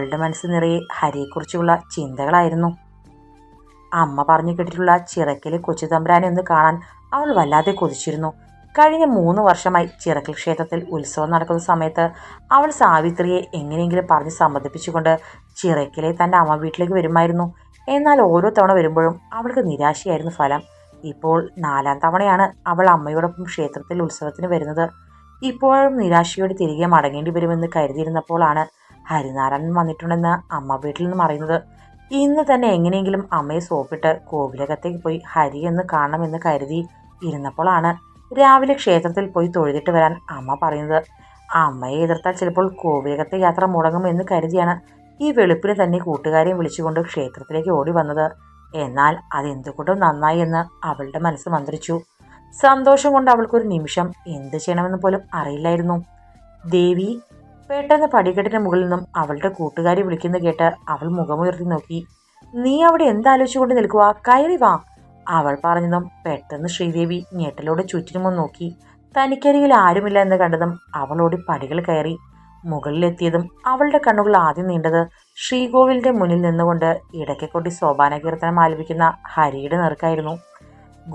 അവളുടെ മനസ്സ് നിറയെ ഹരിയെക്കുറിച്ചുള്ള ചിന്തകളായിരുന്നു. അമ്മ പറഞ്ഞു കേട്ടിട്ടുള്ള ചിറക്കിലെ കൊച്ചു തമ്പുരാനെ ഒന്ന് കാണാൻ അവൾ വല്ലാതെ കൊതിച്ചിരുന്നു. കഴിഞ്ഞ മൂന്ന് വർഷമായി ചിറക്കൽ ക്ഷേത്രത്തിൽ ഉത്സവം നടക്കുന്ന സമയത്ത് അവൾ സാവിത്രിയെ എങ്ങനെയെങ്കിലും പറഞ്ഞ് സമ്മതിപ്പിച്ചുകൊണ്ട് ചിറക്കിലെ തന്റെ അമ്മ വീട്ടിലേക്ക് വരുമായിരുന്നു. എന്നാൽ ഓരോ തവണ വരുമ്പോഴും അവൾക്ക് നിരാശയായിരുന്നു ഫലം. ഇപ്പോൾ നാലാം തവണയാണ് അവൾ അമ്മയോടൊപ്പം ക്ഷേത്രത്തിൽ ഉത്സവത്തിന് വരുന്നത്. ഇപ്പോഴും നിരാശയോടെ തിരികെ മടങ്ങേണ്ടി വരുമെന്ന് കരുതിയിരുന്നപ്പോഴാണ് ഹരിനാരായണൻ വന്നിട്ടുണ്ടെന്ന് അമ്മ വീട്ടിൽ നിന്നും അറിയുന്നത്. ഇന്ന് തന്നെ എങ്ങനെയെങ്കിലും അമ്മയെ സോപ്പിട്ട് കോവിലകത്തേക്ക് പോയി ഹരി എന്ന് കാണണമെന്ന് കരുതി ഇരുന്നപ്പോഴാണ് രാവിലെ ക്ഷേത്രത്തിൽ പോയി തൊഴുതിട്ട് വരാൻ അമ്മ പറയുന്നത്. അമ്മയെ എതിർത്താൽ ചിലപ്പോൾ കോവിലകത്തെ യാത്ര മുടങ്ങുമെന്ന് കരുതിയാണ് ഈ വെളുപ്പിന് തന്നെ കൂട്ടുകാരെയും വിളിച്ചുകൊണ്ട് ക്ഷേത്രത്തിലേക്ക് ഓടി വന്നത്. എന്നാൽ അതെന്തുകൊണ്ടും നന്നായി എന്ന് അവളുടെ മനസ്സ് മന്ത്രിച്ചു. സന്തോഷം കൊണ്ട് അവൾക്കൊരു നിമിഷം എന്ത് ചെയ്യണമെന്ന് പോലും അറിയില്ലായിരുന്നു. ദേവി പെട്ടെന്ന് പടിക്കെട്ടിന് മുകളിൽ നിന്നും അവളുടെ കൂട്ടുകാരി വിളിക്കുന്ന കേട്ട് അവൾ മുഖമുയർത്തി നോക്കി. നീ അവിടെ എന്താലോചിച്ചുകൊണ്ട് നിൽക്കുക കയറി വാ അവൾ പറഞ്ഞതും പെട്ടെന്ന് ശ്രീദേവി ഞെട്ടലോടെ ചുറ്റിനുമൊന്ന് നോക്കി. തനിക്കരികിൽ ആരുമില്ല എന്ന് കണ്ടതും അവളോടി പടികൾ കയറി മുകളിലെത്തിയതും അവളുടെ കണ്ണുകൾ ആദ്യം നീണ്ടത് ശ്രീകോവിലിന്റെ മുന്നിൽ നിന്നുകൊണ്ട് ഇടയ്ക്കൊട്ടി സോപാന കീർത്തനം ആലപിക്കുന്ന ഹരിയുടെ നെറുക്കായിരുന്നു.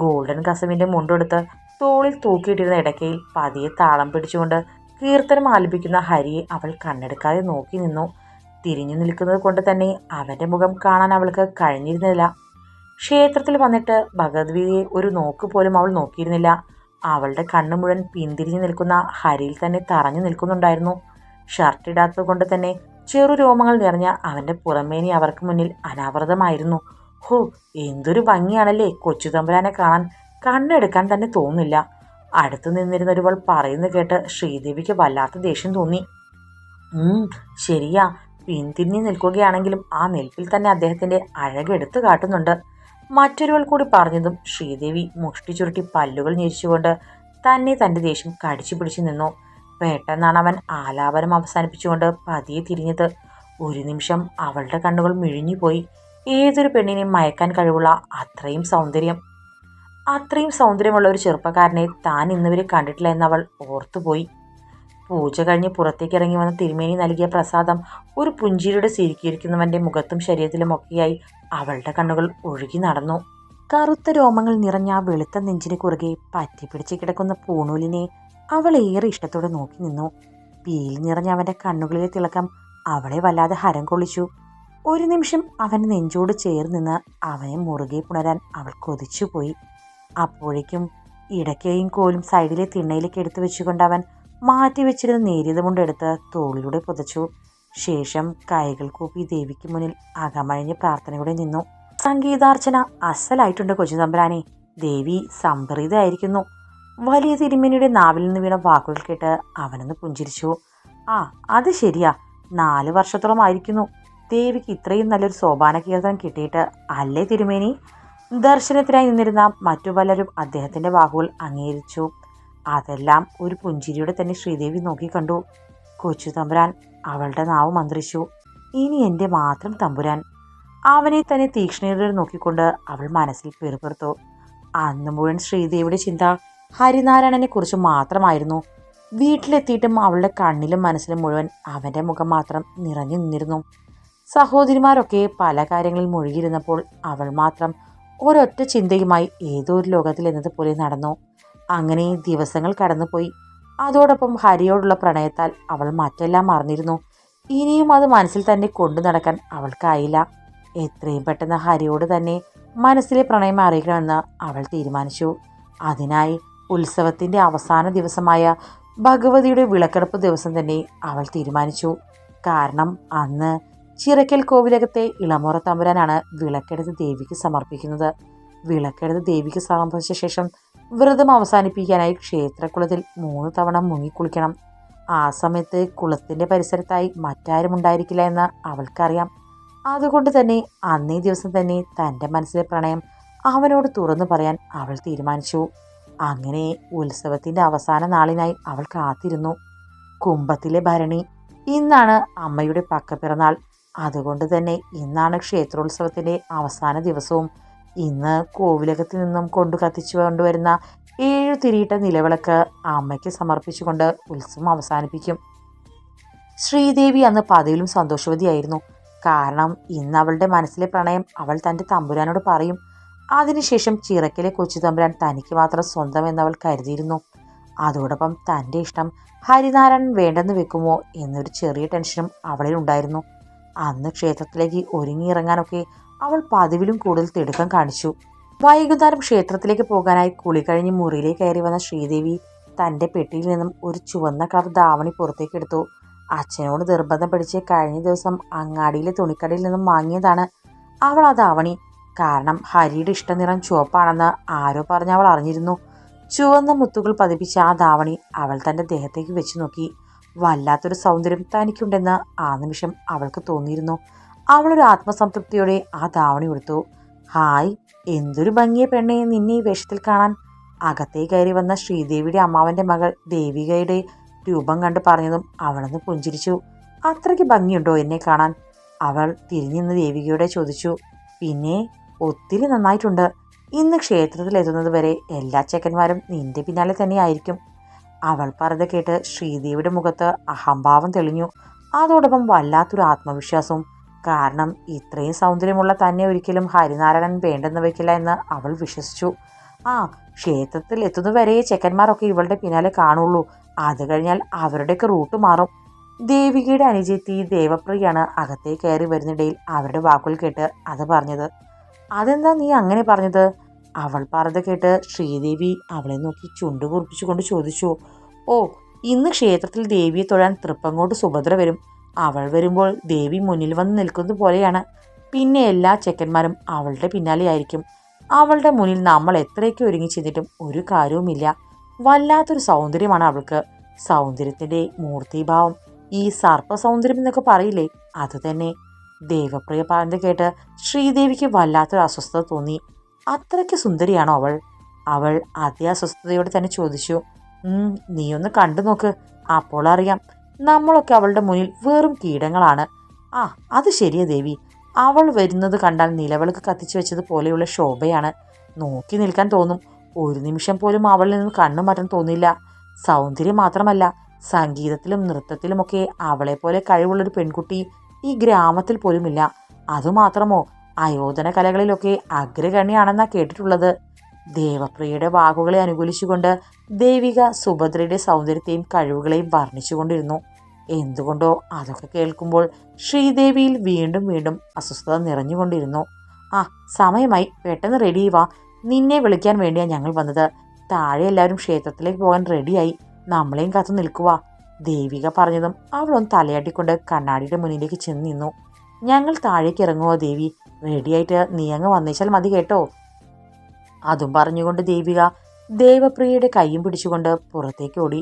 ഗോൾഡൻ കസവിന്റെ മുണ്ടെടുത്ത് തോളിൽ തൂക്കിയിട്ടിരുന്ന ഇടയ്ക്കയിൽ പതിയെ താളം പിടിച്ചുകൊണ്ട് കീർത്തനം ആലപിക്കുന്ന ഹരിയെ അവൾ കണ്ണെടുക്കാതെ നോക്കി നിന്നു. തിരിഞ്ഞു നിൽക്കുന്നത് കൊണ്ട് തന്നെ അവന്റെ മുഖം കാണാൻ അവൾക്ക് കഴിഞ്ഞിരുന്നില്ല. ക്ഷേത്രത്തിൽ വന്നിട്ട് ഭഗവത്ഗീതയെ ഒരു നോക്ക് പോലും അവൾ നോക്കിയിരുന്നില്ല. അവളുടെ കണ്ണു മുഴുവൻ പിന്തിരിഞ്ഞു നിൽക്കുന്ന ഹരിയിൽ തന്നെ തറഞ്ഞു നിൽക്കുന്നുണ്ടായിരുന്നു. ഷർട്ട് ഇടാത്തത് കൊണ്ട് തന്നെ ചെറു രോമങ്ങൾ നിറഞ്ഞ അവന്റെ പുറമേനി അവർക്ക് മുന്നിൽ അനാവൃതമായിരുന്നു. ഹോ എന്തൊരു ഭംഗിയാണല്ലേ കൊച്ചു തമ്പുരാനെ കാണാൻ. കണ്ണെടുക്കാൻ തന്നെ തോന്നില്ല അടുത്തു നിന്നിരുന്നൊരുവൾ പറയുന്നത് കേട്ട് ശ്രീദേവിക്ക് വല്ലാത്ത ദേഷ്യം തോന്നി. ശരിയാ. പിന്തിരിഞ്ഞു നിൽക്കുകയാണെങ്കിലും ആ നിൽപ്പിൽ തന്നെ അദ്ദേഹത്തിന്റെ അഴകെടുത്തു കാട്ടുന്നുണ്ട്. മറ്റൊരുവൾ കൂടി പറഞ്ഞതും ശ്രീദേവി മുഷ്ടി ചുരുട്ടി പല്ലുകൾ ഞെരിച്ചുകൊണ്ട് തന്നെ തന്റെ ദേഷ്യം കടിച്ചു പിടിച്ചു നിന്നു. പെട്ടെന്നാണ് അവൻ ആലാപനം അവസാനിപ്പിച്ചുകൊണ്ട് പതിയെ തിരിഞ്ഞത്. ഒരു നിമിഷം അവളുടെ കണ്ണുകൾ മിഴിഞ്ഞുപോയി. ഏതൊരു പെണ്ണിനെയും മയക്കാൻ കഴിവുള്ള അത്രയും സൗന്ദര്യം. അത്രയും സൗന്ദര്യമുള്ള ഒരു ചെറുപ്പക്കാരനെ താൻ ഇന്നുവരെ കണ്ടിട്ടില്ല എന്നവൾ ഓർത്തുപോയി. പൂജ കഴിഞ്ഞ് പുറത്തേക്ക് ഇറങ്ങി വന്ന തിരുമേനി നൽകിയ പ്രസാദം ഒരു പുഞ്ചിരിയുടെ സിരിക്കിയിരിക്കുന്നവന്റെ മുഖത്തും ശരീരത്തിലും ഒക്കെയായി അവളുടെ കണ്ണുകൾ ഒഴുകി നടന്നു. കറുത്ത രോമങ്ങൾ നിറഞ്ഞ ആ വെളുത്ത നെഞ്ചിന് കുറുകെ പറ്റിപ്പിടിച്ച് കിടക്കുന്ന പൂണൂലിനെ അവൾ ഏറെ ഇഷ്ടത്തോടെ നോക്കി നിന്നു. പീലി നിറഞ്ഞ അവന്റെ കണ്ണുകളിലെ തിളക്കം അവളെ വല്ലാതെ ഹരം കൊള്ളിച്ചു. ഒരു നിമിഷം അവൻ നെഞ്ചോട് ചേർന്ന് അവനെ മുറുകെ പുണരാൻ അവൾ കൊതിച്ചുപോയി. അപ്പോഴേക്കും ഇടയ്ക്കയും കോലും സൈഡിലെ തിണ്ണയിലേക്ക് എടുത്തു വെച്ചുകൊണ്ട് അവൻ മാറ്റി വെച്ചിരുന്ന നേരിയത് കൊണ്ടെടുത്ത് തോളിലൂടെ പുതച്ചു. ശേഷം കൈകൾ കൂപ്പി ദേവിക്ക് മുന്നിൽ അകമഴിഞ്ഞ് പ്രാർത്ഥനയോടെ നിന്നു. സംഗീതാർച്ചന അസലായിട്ടുണ്ട് കൊച്ചു തമ്പരാനെ. ദേവി സംപ്രീതയായിരിക്കുന്നു. വലിയ തിരുമേനിയുടെ നാവിൽ നിന്ന് വീണ വാക്കുകൾ കേട്ട് അവനൊന്ന് പുഞ്ചിരിച്ചു. ആ അത് ശരിയാ. നാല് വർഷത്തോളം ആയിരിക്കുന്നു. ദേവിക്ക് ഇത്രയും നല്ലൊരു സോപാന കീർത്തനം കിട്ടിയിട്ട് അല്ലേ തിരുമേനി? ദർശനത്തിനായി നിന്നിരുന്ന മറ്റു പലരും അദ്ദേഹത്തിന്റെ വാക്കുകൾ അംഗീകരിച്ചു. അതെല്ലാം ഒരു പുഞ്ചിരിയുടെ തന്നെ ശ്രീദേവി നോക്കിക്കണ്ടു കൊച്ചു തമ്പുരാൻ അവളുടെ നാവ് മന്ത്രിച്ചു. ഇനി എന്റെ മാത്രം തമ്പുരാൻ. അവനെ തന്നെ തീക്ഷ്ണതയോടെ നോക്കിക്കൊണ്ട് അവൾ മനസ്സിൽ പെറുപെറുത്തു. അന്ന് മുഴുവൻ ശ്രീദേവിയുടെ ചിന്ത ഹരിനാരായണനെ കുറിച്ച് മാത്രമായിരുന്നു. വീട്ടിലെത്തിയിട്ടും അവളുടെ കണ്ണിലും മനസ്സിലും മുഴുവൻ അവന്റെ മുഖം മാത്രം നിറഞ്ഞു നിന്നിരുന്നു. സഹോദരിമാരൊക്കെ പല കാര്യങ്ങളിൽ മുഴുകിയിരുന്നപ്പോൾ അവൾ മാത്രം ഒരൊറ്റ ചിന്തയുമായി ഏതോ ഒരു ലോകത്തിൽ എന്നതുപോലെ നടന്നു. അങ്ങനെ ദിവസങ്ങൾ കടന്നുപോയി. അതോടൊപ്പം ഹരിയോടുള്ള പ്രണയത്താൽ അവൾ മറ്റെല്ലാം മറന്നിരുന്നു. ഇനിയും അത് മനസ്സിൽ തന്നെ കൊണ്ടു നടക്കാൻ അവൾക്കായില്ല. എത്രയും പെട്ടെന്ന് ഹരിയോട് തന്നെ മനസ്സിലെ പ്രണയം അറിയിക്കണമെന്ന് അവൾ തീരുമാനിച്ചു. അതിനായി ഉത്സവത്തിന്റെ അവസാന ദിവസമായ ഭഗവതിയുടെ വിളക്കെടുപ്പ് ദിവസം തന്നെ അവൾ തീരുമാനിച്ചു. കാരണം അന്ന് ചിറക്കൽ കോവിലകത്തെ ഇളമുറ തമ്പുരാനാണ് വിളക്കെടുത്ത് ദേവിക്ക് സമർപ്പിക്കുന്നത്. വിളക്കെടുത്ത് ദേവിക്ക് സമർപ്പിച്ച ശേഷം വ്രതം അവസാനിപ്പിക്കാനായി ക്ഷേത്രക്കുളത്തിൽ മൂന്ന് തവണ മുങ്ങിക്കുളിക്കണം ആ സമയത്ത് കുളത്തിന്റെ പരിസരത്തായി മറ്റാരും ഉണ്ടായിരിക്കില്ല എന്ന് അവൾക്കറിയാം. അതുകൊണ്ട് തന്നെ അന്നേ ദിവസം തന്നെ തന്റെ മനസ്സിലെ പ്രണയം അവനോട് തുറന്നു പറയാൻ അവൾ തീരുമാനിച്ചു. അങ്ങനെ ഉത്സവത്തിന്റെ അവസാന നാളിനായി അവൾ കാത്തിരുന്നു. കുംഭത്തിലെ ഭരണി ഇന്നാണ് അമ്മയുടെ പക്കപ്പിറന്നാൾ. അതുകൊണ്ട് തന്നെ ഇന്നാണ് ക്ഷേത്രോത്സവത്തിന്റെ അവസാന ദിവസവും. ഇന്ന് കോവിലകത്ത് നിന്നും കൊണ്ടു കത്തിച്ചു കൊണ്ടുവരുന്ന ഏഴു തിരിയിട്ട നിലവിളക്ക് അമ്മയ്ക്ക് സമർപ്പിച്ചുകൊണ്ട് ഉത്സവം അവസാനിപ്പിക്കും. ശ്രീദേവി അന്ന് പതിവിലും സന്തോഷവതിയായിരുന്നു. കാരണം ഇന്ന് അവളുടെ മനസ്സിലെ പ്രണയം അവൾ തന്റെ തമ്പുരാനോട് പറയും. അതിനുശേഷം ചിറക്കിലെ കൊച്ചു തമ്പുരാൻ തനിക്ക് മാത്രം സ്വന്തം എന്നവൾ കരുതിയിരുന്നു. അതോടൊപ്പം തന്റെ ഇഷ്ടം ഹരിനാരായണൻ വേണ്ടെന്ന് വെക്കുമോ എന്നൊരു ചെറിയ ടെൻഷനും അവളിൽ ഉണ്ടായിരുന്നു അന്ന് ക്ഷേത്രത്തിലേക്ക് ഒരുങ്ങിയിറങ്ങാനൊക്കെ അവൾ പതിവിലും കൂടുതൽ തിടുക്കം കാണിച്ചു. വൈകുന്നേരം ക്ഷേത്രത്തിലേക്ക് പോകാനായി കുളി കഴിഞ്ഞ് മുറിയിലേക്ക് കയറി വന്ന ശ്രീദേവി തന്റെ പെട്ടിയിൽ നിന്നും ഒരു ചുവന്ന കളർ ധാവണി പുറത്തേക്കെടുത്തു അച്ഛനോട് നിർബന്ധം പിടിച്ച് കഴിഞ്ഞ ദിവസം അങ്ങാടിയിലെ തുണിക്കടയിൽ നിന്നും വാങ്ങിയതാണ് അവൾ ആ ധാവണി. കാരണം ഹരിയുടെ ഇഷ്ടനിറം ചുവപ്പാണെന്ന് ആരോ പറഞ്ഞ് അവൾ അറിഞ്ഞിരുന്നു. ചുവന്ന മുത്തുകൾ പതിപ്പിച്ച ആ ധാവണി അവൾ തന്റെ ദേഹത്തേക്ക് വെച്ച് നോക്കി. വല്ലാത്തൊരു സൗന്ദര്യം തനിക്കുണ്ടെന്ന് ആ നിമിഷം അവൾക്ക് തോന്നിയിരുന്നു. അവളൊരു ആത്മസംതൃപ്തിയോടെ ആ ധാവണി കൊടുത്തു. ഹായ് എന്തൊരു ഭംഗിയ പെണ്ണെ നിന്നെ ഈ വേഷത്തിൽ കാണാൻ. അകത്തേ കയറി വന്ന ശ്രീദേവിയുടെ അമ്മാവന്റെ മകൾ ദേവികയുടെ രൂപം കണ്ട് പറഞ്ഞതും അവളൊന്ന് പുഞ്ചിരിച്ചു. അത്രയ്ക്ക് ഭംഗിയുണ്ടോ എന്നെ കാണാൻ? അവൾ തിരിഞ്ഞിന്ന് ദേവികയോടെ ചോദിച്ചു. പിന്നെ ഒത്തിരി നന്നായിട്ടുണ്ട്. ഇന്ന് ക്ഷേത്രത്തിൽ എത്തുന്നത് വരെ എല്ലാ ചെക്കന്മാരും നിന്റെ പിന്നാലെ തന്നെയായിരിക്കും. അവൾ പറഞ്ഞത് കേട്ട് ശ്രീദേവിയുടെ മുഖത്ത് അഹംഭാവം തെളിഞ്ഞു. അതോടൊപ്പം വല്ലാത്തൊരു ആത്മവിശ്വാസവും. കാരണം ഇത്രയും സൗന്ദര്യമുള്ള തന്നെ ഒരിക്കലും ഹരിനാരായണൻ വേണ്ടെന്ന് വയ്ക്കില്ല എന്ന് അവൾ വിശ്വസിച്ചു. ആ ക്ഷേത്രത്തിൽ എത്തുന്നവരെ ചെക്കന്മാരൊക്കെ ഇവളുടെ പിന്നാലെ കാണുള്ളൂ. അത് കഴിഞ്ഞാൽ അവരുടെയൊക്കെ റൂട്ട് മാറും. ദേവികയുടെ അനുജത്തി ദേവപ്രിയാണ് അകത്തേ കയറി വരുന്നിടയിൽ അവരുടെ വാക്കുകൾ കേട്ട് അത് പറഞ്ഞത്. അതെന്താ നീ അങ്ങനെ പറഞ്ഞത്? അവൾ പറഞ്ഞത് കേട്ട് ശ്രീദേവി അവളെ നോക്കി ചുണ്ടു കുറിപ്പിച്ചുകൊണ്ട് ചോദിച്ചു ഓ ഇന്ന് ക്ഷേത്രത്തിൽ ദേവിയെ തൊഴാൻ തൃപ്പങ്ങോട്ട് സുഭദ്ര വരും. അവൾ വരുമ്പോൾ ദേവി മുന്നിൽ വന്ന് നിൽക്കുന്നത് പോലെയാണ്. പിന്നെ എല്ലാ ചെക്കന്മാരും അവളുടെ പിന്നാലെയായിരിക്കും. അവളുടെ മുന്നിൽ നമ്മൾ എത്രയൊക്കെ ഒരുങ്ങി ചെന്നിട്ടും ഒരു കാര്യവുമില്ല. വല്ലാത്തൊരു സൗന്ദര്യമാണ് അവൾക്ക്. സൗന്ദര്യത്തിന്റെ മൂർത്തിഭാവം. ഈ സർപ്പ സൗന്ദര്യം എന്നൊക്കെ പറയില്ലേ? അത് തന്നെ. ദേവപ്രിയ പറഞ്ഞത് കേട്ട് ശ്രീദേവിക്ക് വല്ലാത്തൊരു അസ്വസ്ഥത തോന്നി. അത്രയ്ക്ക് സുന്ദരിയാണോ അവൾ? അവൾ അതേ തന്നെ ചോദിച്ചു. നീയൊന്ന് കണ്ടു നോക്ക്. അപ്പോൾ അറിയാം. നമ്മളൊക്കെ അവളുടെ മുന്നിൽ വെറും കീടങ്ങളാണ്. ആ അത് ശരിയാ ദേവി. അവൾ വരുന്നത് കണ്ടാൽ നിലവിളക്ക് കത്തിച്ചു വെച്ചത് പോലെയുള്ള ശോഭയാണ്. നോക്കി നിൽക്കാൻ തോന്നും. ഒരു നിമിഷം പോലും അവളിൽ നിന്ന് കണ്ണു മാറ്റാൻ തോന്നില്ല. സൗന്ദര്യം മാത്രമല്ല സംഗീതത്തിലും നൃത്തത്തിലുമൊക്കെ അവളെപ്പോലെ കഴിവുള്ളൊരു പെൺകുട്ടി ഈ ഗ്രാമത്തിൽ പോലുമില്ല. അതുമാത്രമോ? അയോധന കലകളിലൊക്കെ അഗ്രഗണ്യാണെന്നാണ് കേട്ടിട്ടുള്ളത്. ദേവപ്രിയയുടെ വാക്കുകളെ അനുകൂലിച്ചുകൊണ്ട് ദേവിക സുഭദ്രയുടെ സൗന്ദര്യത്തെയും കഴിവുകളെയും വർണിച്ചുകൊണ്ടിരുന്നു. എന്തുകൊണ്ടോ അതൊക്കെ കേൾക്കുമ്പോൾ ശ്രീദേവിയിൽ വീണ്ടും വീണ്ടും അസ്വസ്ഥത നിറഞ്ഞുകൊണ്ടിരുന്നു. ആ സമയമായി. പെട്ടെന്ന് റെഡി വാ. നിന്നെ വിളിക്കാൻ വേണ്ടിയാണ് ഞങ്ങൾ വന്നത്. താഴെ എല്ലാവരും ക്ഷേത്രത്തിലേക്ക് പോകാൻ റെഡിയായി നമ്മളെയും കാത്തു നിൽക്കുക ദേവിക പറഞ്ഞതും അവളൊന്ന് തലയാട്ടിക്കൊണ്ട് കണ്ണാടിയുടെ മുന്നിലേക്ക് ചെന്ന് നിന്നു. ഞങ്ങൾ താഴേക്ക് ഇറങ്ങുമോ ദേവി? റെഡിയായിട്ട് നീ അങ്ങ് വന്നേച്ചാൽ മതി കേട്ടോ. അതും പറഞ്ഞുകൊണ്ട് ദേവിക ദേവപ്രിയയുടെ കൈയും പിടിച്ചുകൊണ്ട് പുറത്തേക്ക് ഓടി.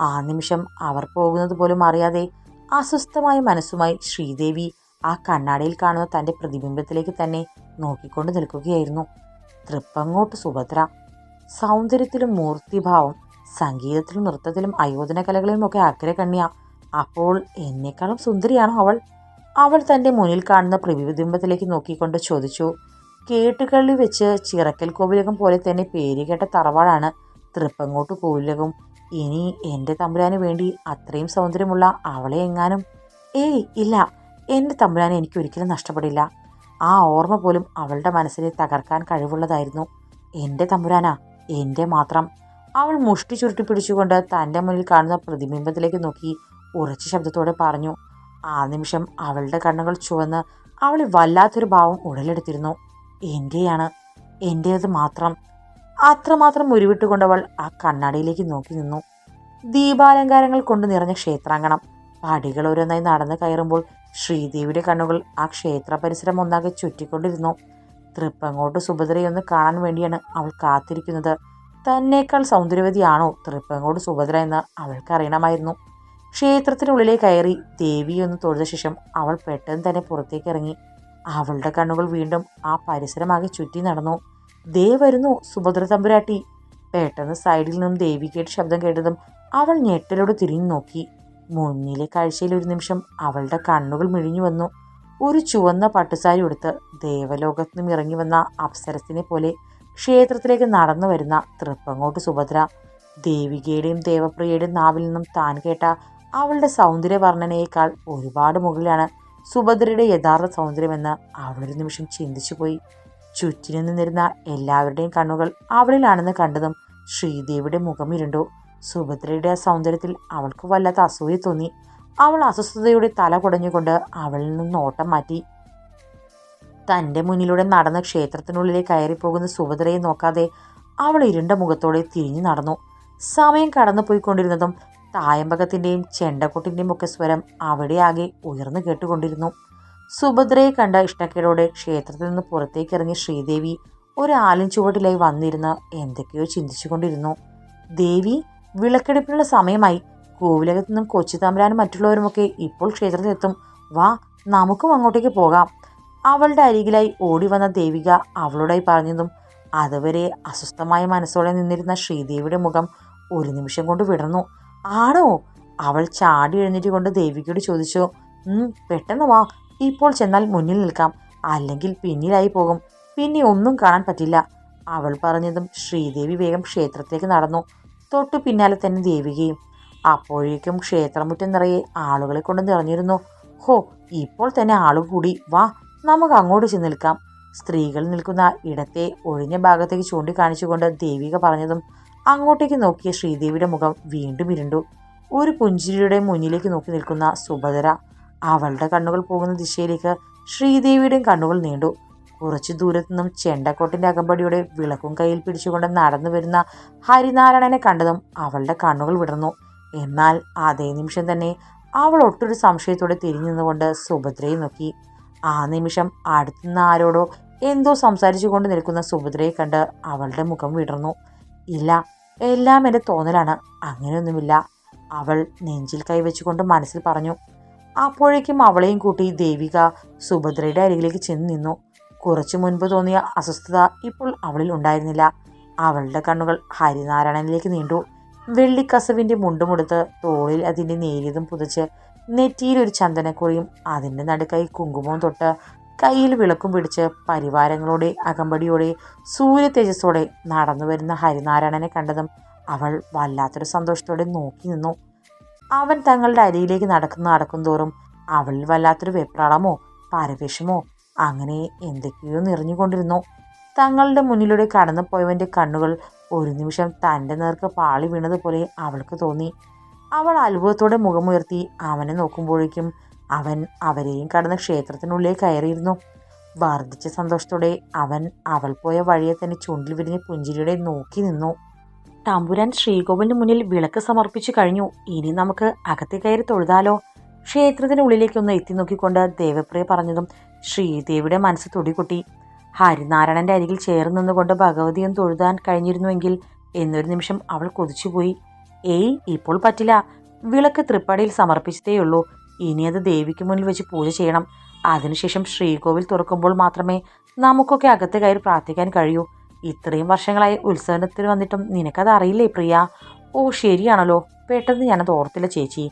ആ നിമിഷം അവർ പോകുന്നത് പോലും അറിയാതെ അസ്വസ്ഥമായ മനസ്സുമായി ശ്രീദേവി ആ കണ്ണാടിയിൽ കാണുന്ന തന്റെ പ്രതിബിംബത്തിലേക്ക് തന്നെ നോക്കിക്കൊണ്ട് നിൽക്കുകയായിരുന്നു. തൃപ്പങ്ങോട്ട് സുഭദ്ര. സൗന്ദര്യത്തിലും മൂർത്തിഭാവം സംഗീതത്തിലും നൃത്തത്തിലും അയോധന കലകളിലും ഒക്കെ അഗ്രകണ്യ അപ്പോൾ എന്നെക്കാളും സുന്ദരിയാണോ അവൾ? അവൾ തന്റെ മുന്നിൽ കാണുന്ന പ്രതിബിംബത്തിലേക്ക് നോക്കിക്കൊണ്ട് ചോദിച്ചു കേട്ടുകളിൽ വെച്ച് ചിറക്കൽ കോവിലകം പോലെ തന്നെ പേരുകേട്ട തറവാടാണ് തൃപ്പങ്ങോട്ട് കോവിലകം. ഇനി എന്റെ തമ്പുരാന് വേണ്ടി അത്രയും സൗന്ദര്യമുള്ള അവളെ എങ്ങാനും? ഏയ് ഇല്ല. എന്റെ തമ്പുരാനെ എനിക്ക് ഒരിക്കലും നഷ്ടപ്പെടില്ല. ആ ഓർമ്മ പോലും അവളുടെ മനസ്സിനെ തകർക്കാൻ കഴിവുള്ളതായിരുന്നു. എന്റെ തമ്പുരാനാ എന്റെ മാത്രം. അവൾ മുഷ്ടി ചുരുട്ടി പിടിച്ചുകൊണ്ട് തന്റെ മുന്നിൽ കാണുന്ന പ്രതിബിംബത്തിലേക്ക് നോക്കി ഉറച്ച ശബ്ദത്തോടെ പറഞ്ഞു ആ നിമിഷം അവളുടെ കണ്ണുകൾ ചുവന്ന് അവളെ വല്ലാത്തൊരു ഭാവം ഉടലെടുത്തിരുന്നു. എന്റെയാണ് എന്റേത് മാത്രം. അത്രമാത്രം ഉരുവിട്ടുകൊണ്ടവൾ ആ കണ്ണാടിയിലേക്ക് നോക്കി നിന്നു. ദീപാലങ്കാരങ്ങൾ കൊണ്ട് നിറഞ്ഞ ക്ഷേത്രാങ്കണം. പടികൾ ഓരോന്നായി നടന്നു കയറുമ്പോൾ ശ്രീദേവിയുടെ കണ്ണുകൾ ആ ക്ഷേത്ര പരിസരം ഒന്നാകെ ചുറ്റിക്കൊണ്ടിരുന്നു. തൃപ്പങ്ങോട്ട് സുഭദ്രയൊന്ന് കാണാൻ വേണ്ടിയാണ് അവൾ കാത്തിരിക്കുന്നത്. തന്നേക്കാൾ സൗന്ദര്യവതിയാണോ തൃപ്പങ്ങോട്ട് സുഭദ്ര എന്ന് അവൾക്കറിയണമായിരുന്നു. ക്ഷേത്രത്തിനുള്ളിലേക്ക് കയറി ദേവിയൊന്ന് തൊഴുത ശേഷം അവൾ പെട്ടെന്ന് തന്നെ പുറത്തേക്ക് ഇറങ്ങി. അവളുടെ കണ്ണുകൾ വീണ്ടും ആ പരിസരമാകെ ചുറ്റി നടന്നു. ദേ വരുന്നു സുഭദ്ര തമ്പുരാട്ടി. പെട്ടെന്ന് സൈഡിൽ നിന്നും ദേവികയുടെ ശബ്ദം കേട്ടതും അവൾ ഞെട്ടലോട് തിരിഞ്ഞു നോക്കി. മുന്നിലെ കാഴ്ചയിൽ ഒരു നിമിഷം അവളുടെ കണ്ണുകൾ മിഴിഞ്ഞു വന്നു. ഒരു ചുവന്ന പട്ടുസാരി ഉടുത്ത് ദേവലോകത്തു നിന്നും ഇറങ്ങി വന്ന അപ്സരസിനെ പോലെ ക്ഷേത്രത്തിലേക്ക് നടന്നു വരുന്ന തൃപ്പങ്ങോട്ട് സുഭദ്ര. ദേവികയുടെയും ദേവപ്രിയയുടെയും നാവിൽ നിന്നും താൻ കേട്ട അവളുടെ സൗന്ദര്യ വർണനയേക്കാൾ ഒരുപാട് മുകളിലാണ് സുഭദ്രയുടെ യഥാർത്ഥ സൗന്ദര്യമെന്ന് അവളൊരു നിമിഷം ചിന്തിച്ചുപോയി ചുറ്റിനു നിന്നിരുന്ന എല്ലാവരുടെയും കണ്ണുകൾ അവളിലാണെന്ന് കണ്ടതും ശ്രീദേവിയുടെ മുഖം ഇരുണ്ടു. സുഭദ്രയുടെ ആ സൗന്ദര്യത്തിൽ അവൾക്ക് വല്ലാത്ത അസൂയ തോന്നി. അവൾ അസ്വസ്ഥതയുടെ തല കുടഞ്ഞുകൊണ്ട് അവളിൽ നിന്ന് ഓട്ടം മാറ്റി. തന്റെ മുന്നിലൂടെ നടന്ന ക്ഷേത്രത്തിനുള്ളിലേക്ക് കയറിപ്പോകുന്ന സുഭദ്രയെ നോക്കാതെ അവൾ ഇരുണ്ട മുഖത്തോടെ തിരിഞ്ഞു നടന്നു. സമയം കടന്നു പോയിക്കൊണ്ടിരുന്നതും തായമ്പകത്തിന്റെയും ചെണ്ടക്കൊട്ടിന്റെയും ഒക്കെ സ്വരം അവിടെ ആകെ ഉയർന്നു കേട്ടുകൊണ്ടിരുന്നു. സുഭദ്രയെ കണ്ട ഇഷ്ടക്കേടോടെ ക്ഷേത്രത്തിൽ നിന്ന് പുറത്തേക്ക് ഇറങ്ങിയ ശ്രീദേവി ഒരു ആലിൻ ചുവട്ടിലായി വന്നിരുന്ന് എന്തൊക്കെയോ ചിന്തിച്ചുകൊണ്ടിരുന്നു. ദേവി വിളക്കെടുപ്പിനുള്ള സമയമായി. കോവിലകത്തു നിന്നും കൊച്ചി തമ്പരാനും മറ്റുള്ളവരുമൊക്കെ ഇപ്പോൾ ക്ഷേത്രത്തിലെത്തും വാ നമുക്കും അങ്ങോട്ടേക്ക് പോകാം. അവളുടെ അരികിലായി ഓടി വന്ന ദേവിക അവളോടായി പറഞ്ഞതും അതുവരെ അസ്വസ്ഥമായ മനസ്സോടെ നിന്നിരുന്ന ശ്രീദേവിയുടെ മുഖം ഒരു നിമിഷം കൊണ്ട് വിടർന്നു. ആണോ? അവൾ ചാടി എഴുന്നേറ്റ് കൊണ്ട് ദേവികയോട് ചോദിച്ചു പെട്ടെന്ന് വാ. ഇപ്പോൾ ചെന്നാൽ മുന്നിൽ നിൽക്കാം. അല്ലെങ്കിൽ പിന്നിലായി പോകും. പിന്നെ ഒന്നും കാണാൻ പറ്റില്ല. അവൾ പറഞ്ഞതും ശ്രീദേവി വേഗം ക്ഷേത്രത്തിലേക്ക് നടന്നു. തൊട്ടു പിന്നാലെ തന്നെ ദേവികയും. അപ്പോഴേക്കും ക്ഷേത്രമുറ്റം നിറയെ ആളുകളെ കൊണ്ട് നിറഞ്ഞിരുന്നു. ഹോ ഇപ്പോൾ തന്നെ ആളുകൂടി വാ നമുക്ക് അങ്ങോട്ട് ചെന്ന് നിൽക്കാം. സ്ത്രീകൾ നിൽക്കുന്ന ഇടത്തെ ഒഴിഞ്ഞ ഭാഗത്തേക്ക് ചൂണ്ടിക്കാണിച്ചുകൊണ്ട് ദേവിക പറഞ്ഞതും അങ്ങോട്ടേക്ക് നോക്കിയ ശ്രീദേവിയുടെ മുഖം വീണ്ടും ഇരുണ്ടു. ഒരു പുഞ്ചിരിയുടെ മുന്നിലേക്ക് നോക്കി നിൽക്കുന്ന സുഭദ്ര അവളുടെ കണ്ണുകൾ പോകുന്ന ദിശയിലേക്ക് ശ്രീദേവിയുടെയും കണ്ണുകൾ നീണ്ടു. കുറച്ച് ദൂരത്തു നിന്നും ചെണ്ടക്കോട്ടിന്റെ അകമ്പടിയുടെ വിളക്കും കയ്യിൽ പിടിച്ചുകൊണ്ട് നടന്നു വരുന്ന ഹരിനാരായണനെ കണ്ടതും അവളുടെ കണ്ണുകൾ വിടർന്നു. എന്നാൽ അതേ നിമിഷം തന്നെ അവൾ ഒട്ടൊരു സംശയത്തോടെ തിരിഞ്ഞു നിന്നുകൊണ്ട് സുഭദ്രയെ നോക്കി. ആ നിമിഷം അടുത്തുനിന്ന് ആരോടോ എന്തോ സംസാരിച്ചു കൊണ്ട് നിൽക്കുന്ന സുഭദ്രയെ കണ്ട് അവളുടെ മുഖം വിടർന്നു. ഇല്ല. എല്ലാം എന്റെ തോന്നലാണ്. അങ്ങനെയൊന്നുമില്ല. അവൾ നെഞ്ചിൽ കൈവച്ചുകൊണ്ട് മനസ്സിൽ പറഞ്ഞു. അപ്പോഴേക്കും അവളെയും കൂട്ടി ദേവിക സുഭദ്രയുടെ അരികിലേക്ക് ചെന്ന് നിന്നു. കുറച്ചു മുൻപ് തോന്നിയ അസ്വസ്ഥത ഇപ്പോൾ അവളിൽ ഉണ്ടായിരുന്നില്ല. അവളുടെ കണ്ണുകൾ ഹരിനാരായണനിലേക്ക് നീണ്ടു. വെള്ളിക്കസവിന്റെ മുണ്ടുമുടുത്ത് തോളിൽ അതിന്റെ നേരിയതും പുതച്ച് നെറ്റിയിൽ ഒരു ചന്ദനക്കുറിയും അതിന്റെ നടുക്കായി കുങ്കുമവും തൊട്ട് കയ്യിൽ വിളക്കും പിടിച്ച് പരിവാരങ്ങളോടെ അകമ്പടിയോടെ സൂര്യ തേജസ്സോടെ നടന്നു വരുന്ന ഹരിനാരായണനെ കണ്ടതും അവൾ വല്ലാത്തൊരു സന്തോഷത്തോടെ നോക്കി നിന്നു. അവൻ തങ്ങളുടെ അരിയിലേക്ക് നടക്കുന്ന നടക്കും തോറും അവളിൽ വല്ലാത്തൊരു വെപ്രാളമോ പരവേശമോ അങ്ങനെ എന്തൊക്കെയോ നിറഞ്ഞുകൊണ്ടിരുന്നു. തങ്ങളുടെ മുന്നിലൂടെ കടന്നു പോയവന്റെ കണ്ണുകൾ ഒരു നിമിഷം തന്റെ നേർക്ക് പാളി വീണതുപോലെ അവൾക്ക് തോന്നി. അവൾ അത്ഭുതത്തോടെ മുഖമുയർത്തി അവനെ നോക്കുമ്പോഴേക്കും അവൻ അവരെയും കടന്ന് ക്ഷേത്രത്തിനുള്ളിൽ കയറിയിരുന്നു. വർദ്ധിച്ച സന്തോഷത്തോടെ അവൻ അവൾ പോയ വഴിയെ തന്നെ ചുണ്ടിൽ വിരിഞ്ഞ പുഞ്ചിരിയുടെ നോക്കി നിന്നു. തമ്പുരാൻ ശ്രീകോവിലിന് മുന്നിൽ വിളക്ക് സമർപ്പിച്ചു കഴിഞ്ഞു. ഇനി നമുക്ക് അകത്തെ കയറി തൊഴുതാലോ? ക്ഷേത്രത്തിനുള്ളിലേക്കൊന്ന് എത്തി നോക്കിക്കൊണ്ട് ദേവപ്രിയ പറഞ്ഞതും ശ്രീദേവിയുടെ മനസ്സ് തുടികൊട്ടി. ഹരിനാരായണന്റെ അരികിൽ ചേർന്ന് നിന്നുകൊണ്ട് ഭഗവതിയും തൊഴുതാൻ കഴിഞ്ഞിരുന്നുവെങ്കിൽ എന്നൊരു നിമിഷം അവൾ കൊതിച്ചുപോയി. ഏയ് ഇപ്പോൾ പറ്റില്ല. വിളക്ക് തൃപ്പടിയിൽ സമർപ്പിച്ചതേയുള്ളൂ. ഇനി അത് ദേവിക്ക് മുന്നിൽ വെച്ച് പൂജ ചെയ്യണം. അതിനുശേഷം ശ്രീകോവിൽ തുറക്കുമ്പോൾ മാത്രമേ നമുക്കൊക്കെ അകത്ത് കയറി പ്രാർത്ഥിക്കാൻ കഴിയൂ. ഇത്രയും വർഷങ്ങളായി ഉത്സവത്തിന് വന്നിട്ടും നിനക്കത് അറിയില്ലേ പ്രിയ? ഓ ശരിയാണല്ലോ. പെട്ടെന്ന് ഞാനത് ഓർത്തില്ല ചേച്ചി.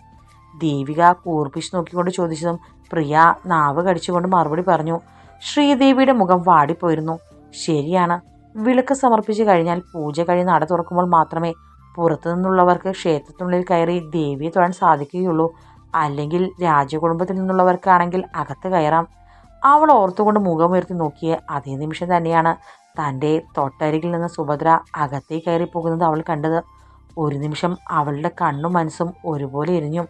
ദേവിക കൂർപ്പിച്ച് നോക്കിക്കൊണ്ട് ചോദിച്ചതും പ്രിയ നാവ് കടിച്ചുകൊണ്ട് മറുപടി പറഞ്ഞു. ശ്രീദേവിയുടെ മുഖം വാടിപ്പോയിരുന്നു. ശരിയാണ്. വിളക്ക് സമർപ്പിച്ച് കഴിഞ്ഞാൽ പൂജ കഴിഞ്ഞ് നട തുറക്കുമ്പോൾ മാത്രമേ പുറത്തു നിന്നുള്ളവർക്ക് ക്ഷേത്രത്തിനുള്ളിൽ കയറി ദേവിയെ തൊഴാൻ സാധിക്കുകയുള്ളൂ. അല്ലെങ്കിൽ രാജകുടുംബത്തിൽ നിന്നുള്ളവർക്കാണെങ്കിൽ അകത്ത് കയറാം. അവൾ ഓർത്തുകൊണ്ട് മുഖമുയർത്തി നോക്കിയ അതേ നിമിഷം തന്നെയാണ് തന്റെ തൊട്ടരികിൽ നിന്ന് സുഭദ്ര അകത്തേക്ക് കയറി പോകുന്നത് അവൾ കണ്ടത്. ഒരു നിമിഷം അവളുടെ കണ്ണും മനസ്സും ഒരുപോലെ എരിഞ്ഞു.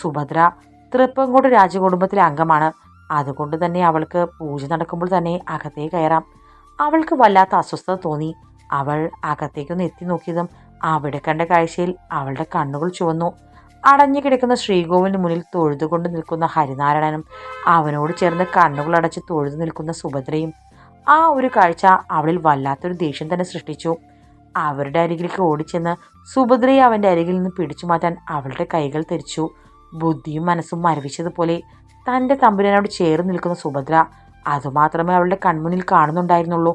സുഭദ്ര തൃപ്പങ്കോട് രാജകുടുംബത്തിലെ അംഗമാണ്. അതുകൊണ്ട് തന്നെ അവൾക്ക് പൂജ നടക്കുമ്പോൾ തന്നെ അകത്തേക്ക് കയറാം. അവൾക്ക് വല്ലാത്ത അസ്വസ്ഥത തോന്നി. അവൾ അകത്തേക്കൊന്ന് എത്തി നോക്കിയതും അവിടെ കണ്ട കാഴ്ചയിൽ അവളുടെ കണ്ണുകൾ ചുവന്നു. അടഞ്ഞു കിടക്കുന്ന ശ്രീകോവിലിന് മുന്നിൽ തൊഴുതുകൊണ്ട് നിൽക്കുന്ന ഹരിനാരായണനും അവനോട് ചേർന്ന് കണ്ണുകൾ അടച്ച് തൊഴുതു നിൽക്കുന്ന സുഭദ്രയും ആ ഒരു കാഴ്ച അവളിൽ വല്ലാത്തൊരു ദേഷ്യം തന്നെ സൃഷ്ടിച്ചു. അവരുടെ അരികിലേക്ക് ഓടിച്ചെന്ന് സുഭദ്രയെ അവന്റെ അരികിൽ നിന്ന് പിടിച്ചു മാറ്റാൻ അവളുടെ കൈകൾ തെരിച്ചു ബുദ്ധിയും മനസ്സും മരവിച്ചതുപോലെ തന്റെ തമ്പുരാനോട് ചേർന്ന് നിൽക്കുന്ന സുഭദ്ര അതുമാത്രമേ അവളുടെ കൺമുന്നിൽ കാണുന്നുണ്ടായിരുന്നുള്ളൂ.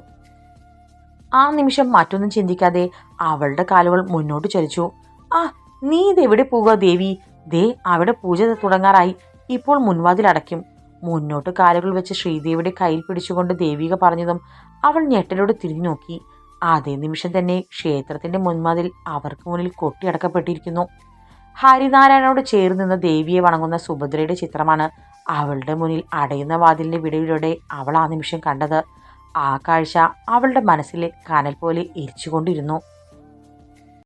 ആ നിമിഷം മറ്റൊന്നും ചിന്തിക്കാതെ അവളുടെ കാലുകൾ മുന്നോട്ട് ചലിച്ചു ആ നീ ഇതെവിടെ പോവുക ദേവി? ദേ അവിടെ പൂജ തുടങ്ങാറായി. ഇപ്പോൾ മുൻവാതിൽ അടയ്ക്കും. മുന്നോട്ട് കാലുകൾ വെച്ച് ശ്രീദേവിയുടെ കയ്യിൽ പിടിച്ചുകൊണ്ട് ദേവിക പറഞ്ഞതും അവൾ ഞെട്ടലോട് തിരിഞ്ഞു നോക്കി. അതേ നിമിഷം തന്നെ ക്ഷേത്രത്തിന്റെ മുൻവാതിൽ അവർക്ക് മുന്നിൽ കൊട്ടിയടക്കപ്പെട്ടിരിക്കുന്നു ഹരിനാരായണോട് ചേർന്ന് നിന്ന് ദേവിയെ വണങ്ങുന്ന സുഭദ്രയുടെ ചിത്രമാണ് അവളുടെ മുന്നിൽ അടയുന്ന വാതിലിന്റെ വിടവിലൂടെ അവൾ ആ നിമിഷം കണ്ടത്. ആ കാഴ്ച അവളുടെ മനസ്സിലെ കനൽ പോലെ എരിച്ചുകൊണ്ടിരുന്നു.